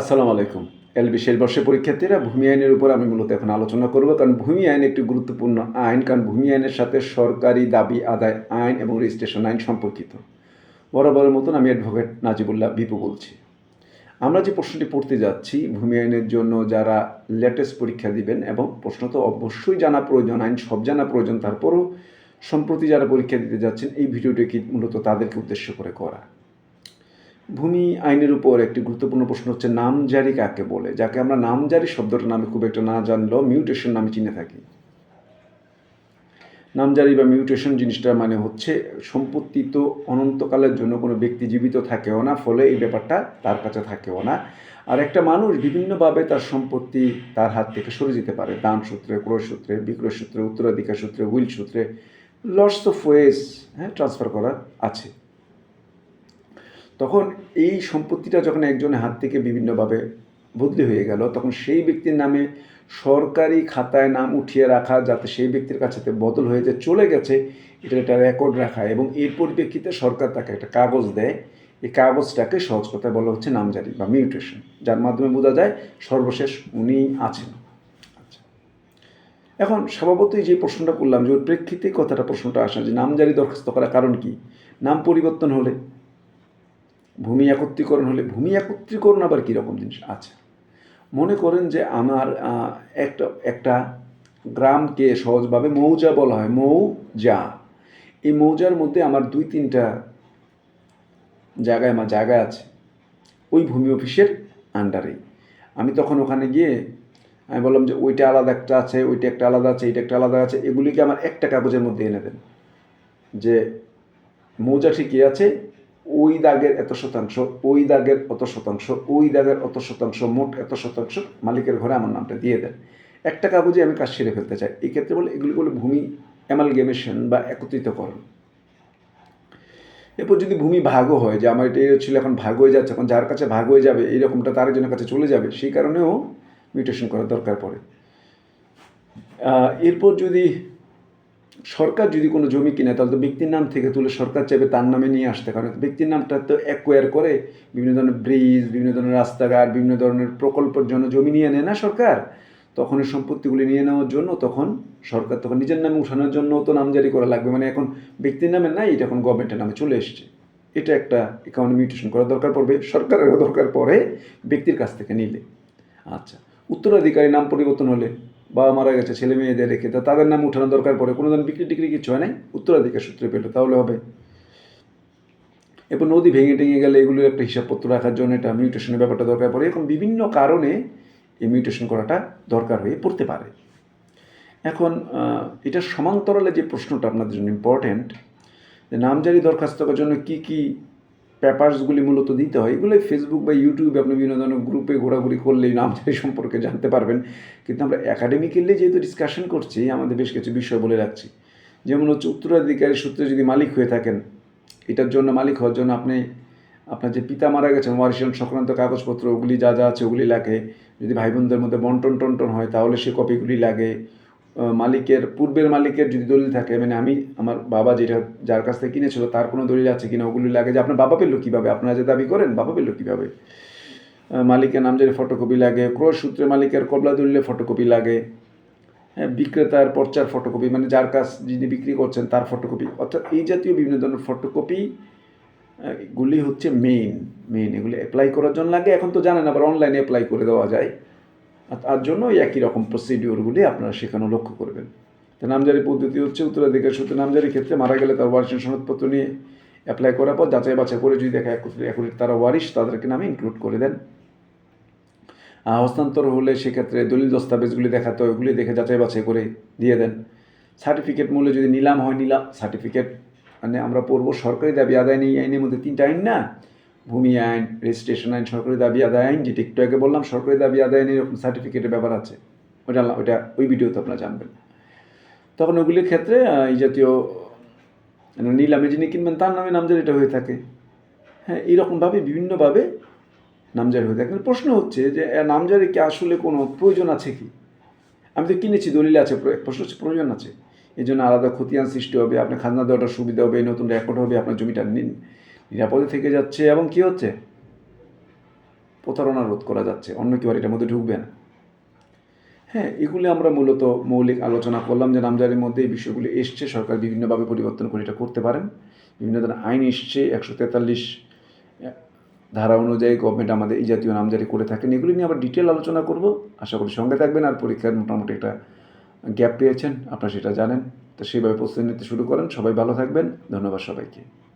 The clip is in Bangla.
আসসালামু আলাইকুম। এল বিশেষ বর্ষের পরীক্ষার্থীরা, ভূমি আইনের উপর আমি মূলত এখন আলোচনা করব, কারণ ভূমি আইন একটি গুরুত্বপূর্ণ আইন, কারণ ভূমি আইনের সাথে সরকারি দাবি আদায় আইন এবং রেজিস্ট্রেশন আইন সম্পর্কিত। বরাবরের মতন আমি অ্যাডভোকেট নাজিবুল্লাহ বিপু বলছি। আমরা যে প্রশ্নটি পড়তে যাচ্ছি, ভূমি আইনের জন্য যারা লেটেস্ট পরীক্ষা দিবেন এবং প্রশ্ন তো অবশ্যই জানা প্রয়োজন, আইন সব জানা প্রয়োজন, তারপরও সম্প্রতি যারা পরীক্ষা দিতে যাচ্ছেন, এই ভিডিওটি কি মূলত তাদেরকে উদ্দেশ্য করে করা? ভূমি আইনের উপর একটি গুরুত্বপূর্ণ প্রশ্ন হচ্ছে নামজারি কাকে বলে? যাকে আমরা নামজারি শব্দটা নামে খুব একটা না জানলেও মিউটেশন নামে চিনে থাকি। নামজারি বা মিউটেশন জিনিসটা মানে হচ্ছে সম্পত্তি তো অনন্তকালের জন্য কোনো ব্যক্তি জীবিত থাকেও না, ফলে এই ব্যাপারটা তার কাছে থাকেও না। আর একটা মানুষ বিভিন্নভাবে তার সম্পত্তি তার হাত থেকে সরে যেতে পারে। দান সূত্রে, ক্রয় সূত্রে, বিক্রয় সূত্রে, উত্তরাধিকার সূত্রে, উইল সূত্রে লস অফ ওয়েস হ্যাঁ ট্রান্সফার করার আছে। তখন এই সম্পত্তিটা যখন একজনের হাত থেকে বিভিন্নভাবে বদলি হয়ে গেল, তখন সেই ব্যক্তির নামে সরকারি খাতায় নাম উঠিয়ে রাখা যাতে সেই ব্যক্তির কাছে বদল হয়ে যে চলে গেছে এটা একটা রেকর্ড রাখা এবং এর পরিপ্রেক্ষিতে সরকার তাকে একটা কাগজ দেয়। এই কাগজটাকে সহজ কথায় বলা হচ্ছে নামজারি বা মিউটেশন যার মাধ্যমে বোঝা যায় সর্বশেষ উনি আছেন। আচ্ছা। এখন স্বভাবতই যে প্রশ্নটা করলাম, যে ওর প্রেক্ষিতে কথাটা প্রশ্নটা আসা যে নামজারি দরখাস্ত করার কারণ কি? নাম পরিবর্তন হলে ভূমি একত্রীকরণ হলে ভূমি একত্রীকরণ আবার কীরকম জিনিস? আছে মনে করেন যে আমার একটা একটা গ্রামকে সহজভাবে মৌজা বলা হয়, মৌজা। এই মৌজার মধ্যে আমার দুই, তিনটা জায়গায় আমার জায়গা আছে। ওই ভূমি অফিসের আন্ডারে আমি তখন ওখানে গিয়ে আমি বললাম যে ওইটা আলাদা একটা আছে, ওইটা একটা আলাদা আছে, এইটা একটা আলাদা আছে, এগুলিকে আমার একটা কাগজের মধ্যে এনে দেন। যে মৌজা ঠিকই আছে ওই দাগের এত শতাংশ, ওই দাগের অত শতাংশ, ওই দাগের অত শতাংশ, মোট এত শতাংশ মালিকের ঘরে আমার নামটা দিয়ে দেন। একটা কাগজে আমি কাজ সেরে ফেলতে চাই। এই ক্ষেত্রে বলে এগুলি বলে ভূমি অ্যামালগেমেশন বা একত্রিতকরণ। এরপর যদি ভূমি ভাগও হয়, যে আমার এটা ছিল, এখন ভাগ হয়ে যাচ্ছে, এখন যার কাছে ভাগ হয়ে যাবে, এইরকমটা তার জন্য কাছে চলে যাবে, সেই কারণেও মিউটেশন করার দরকার পড়ে। এরপর যদি সরকার যদি কোনো জমি কিনে, তাহলে তো ব্যক্তির নাম থেকে তুলে সরকার চাইবে তার নামে নিয়ে আসতে, কারণ ব্যক্তির নামটা তো অ্যাকোয়ার করে বিভিন্ন ধরনের ব্রিজ বিভিন্ন ধরনের রাস্তাঘাট, বিভিন্ন ধরনের প্রকল্পের জন্য জমি নিয়ে নেয় না সরকার। তখন এই সম্পত্তিগুলি নিয়ে নেওয়ার জন্য তখন সরকার তখন নিজের নামে উঠানোর জন্য তো নামজারি করা লাগবে। মানে এখন ব্যক্তির নামে নাই, এটা এখন গভর্নমেন্টের নামে চলে এসছে। এটা একটা অ্যাকাউন্ট মিউটেশন করার দরকার পড়বে, সরকারেরও দরকার পড়ে ব্যক্তির কাছ থেকে নিলে। আচ্ছা উত্তরাধিকারী নাম পরিবর্তন হলে বাবা মারা গেছে, ছেলে মেয়েদের রেখে, তা তাদের নাম উঠানোর দরকার পড়ে কোনো দিন বিক্রি টিক্রি কিছু হয় নাই? উত্তরাধিকার সূত্রে পেল, তাহলে হবে। এরপর নদী ভেঙে টেঙে গেলে এগুলোর একটা হিসাবপত্র রাখার জন্য এটা মিউটেশনের ব্যাপারটা দরকার পড়ে। এরকম বিভিন্ন কারণে এই মিউটেশন করাটা দরকার হয়ে পড়তে পারে। এখন এটা সমান্তরালে যে প্রশ্নটা আপনাদের জন্য ইম্পর্ট্যান্ট যে নামজারি দরখাস্ত করার জন্য কী কী পেপারসগুলি মূলত দিতে হয়। এগুলো ফেসবুক বা ইউটিউবে আপনি বিভিন্ন ধরনের গ্রুপে ঘোরাঘুরি করলেই নামজারি সম্পর্কে জানতে পারবেন। কিন্তু আমরা একাডেমিক্যালি যেহেতু ডিসকাশন করছি আমাদের বেশ কিছু বিষয় বলে রাখছি। যেমন হচ্ছে উত্তরাধিকারী সূত্রে যদি মালিক হয়ে থাকেন, এটার জন্য মালিক হওয়ার জন্য আপনি, আপনার যে পিতা মারা গেছেন ওয়ারিশন সংক্রান্ত কাগজপত্র, ওগুলি যা যা আছে ওগুলি লাগে। যদি ভাই বোনদের মধ্যে বন্টন টন্টন হয়, তাহলে সে কপিগুলি লাগে। মালিকের, পূর্বের মালিকের যদি দলিল থাকে মানে আমি, আমার বাবা যেটা, যার কাছ থেকে কিনেছিল, তার কোনো দলিল আছে কিনা, ওগুলি লাগে যে আপনার বাবা পেল কীভাবে? আপনারা যে দাবি করেন, বাবা পেল কীভাবে? মালিকের নাম যদি ফটোকপি লাগে, ক্রয় সূত্রে মালিকের কবলা দলিলে ফটোকপি লাগে হ্যাঁ বিক্রেতার পর্চার ফটোকপি মানে যার কাছ যিনি বিক্রি করছেন তার ফটোকপি অর্থাৎ এই জাতীয় বিভিন্ন ধরনের ফটোকপি গুলি হচ্ছে মেইন মেইন এগুলি অ্যাপ্লাই করার জন্য লাগে। এখন তো জানেন, আবার অনলাইনে অ্যাপ্লাই করে দেওয়া যায়। তার জন্য একই রকম প্রসিডিওরগুলি আপনারা সেখানে লক্ষ্য করবেন। তো নামজারি পদ্ধতি হচ্ছে উত্তরাধিকার সূত্রে নামজারির ক্ষেত্রে মারা গেলে তার ওয়ারিশ সনদপত্র নিয়ে অ্যাপ্লাই করার পর যাচাই বাছাই করে যদি দেখা একুরেট তারা ওয়ারিশ, তাদেরকে নামে ইনক্লুড করে দেন। হস্তান্তর হলে সেক্ষেত্রে দলিল দস্তাবেজগুলি দেখাতে হয়, ওগুলি দেখে যাচাই বাছাই করে দিয়ে দেন। সার্টিফিকেট মূল্যে যদি নিলাম হয়, নিলাম সার্টিফিকেট মানে আমরা পড়ব, সরকারি দাবি আদায় নেই আইনের মধ্যে তিনটা আইন না ভূমি আইন রেজিস্ট্রেশন আইন, সরকারি দাবি আদায় আইন, যেটা একটু আগে বললাম, সরকারি দাবি আদায় আইনের এরকম সার্টিফিকেটের ব্যাপার আছে। ওটা ওটা ওই ভিডিওতে আপনারা জানবেন। তখন ওগুলির ক্ষেত্রে এই জাতীয় মানে নিলামে যিনি কিনবেন, তার নামে নামজারিটা হয়ে থাকে। হ্যাঁ এইরকমভাবে, বিভিন্নভাবে নামজারি হয়ে থাকে। প্রশ্ন হচ্ছে যে নামজারি কি আসলে কোনো প্রয়োজন আছে কি? আমি তো কিনেছি, দলিল আছে, প্র- প্রশ্ন হচ্ছে প্রয়োজন আছে। এই জন্য আলাদা খতিয়ান সৃষ্টি হবে, আপনার খাজনা দেওয়াটা সুবিধা হবে, নতুন রেকর্ড হবে, আপনার জমিটা নিন। নিরাপদে থেকে যাচ্ছে এবং কি হচ্ছে? প্রতারণা রোধ করা যাচ্ছে। অন্য কেউ আর এটার মধ্যে ঢুকবে না। হ্যাঁ এগুলি আমরা মূলত মৌলিক আলোচনা করলাম যে নামজারির মধ্যে এই বিষয়গুলি এসছে, সরকার বিভিন্নভাবে পরিবর্তন করে এটা করতে পারেন। বিভিন্ন ধরনের আইন এসছে, একশো তেতাল্লিশ ধারা অনুযায়ী গভর্নমেন্ট আমাদের এই জাতীয় নামজারি করে থাকেন। এগুলি নিয়ে আবার ডিটেল আলোচনা করব। আশা করি সঙ্গে থাকবেন আর পরীক্ষার মোটামুটি একটা গ্যাপ পেয়েছেন, আপনারা সেটা জানেন। তো সেইভাবে প্রস্তুতি নিতে শুরু করেন। সবাই ভালো থাকবেন। ধন্যবাদ সবাইকে।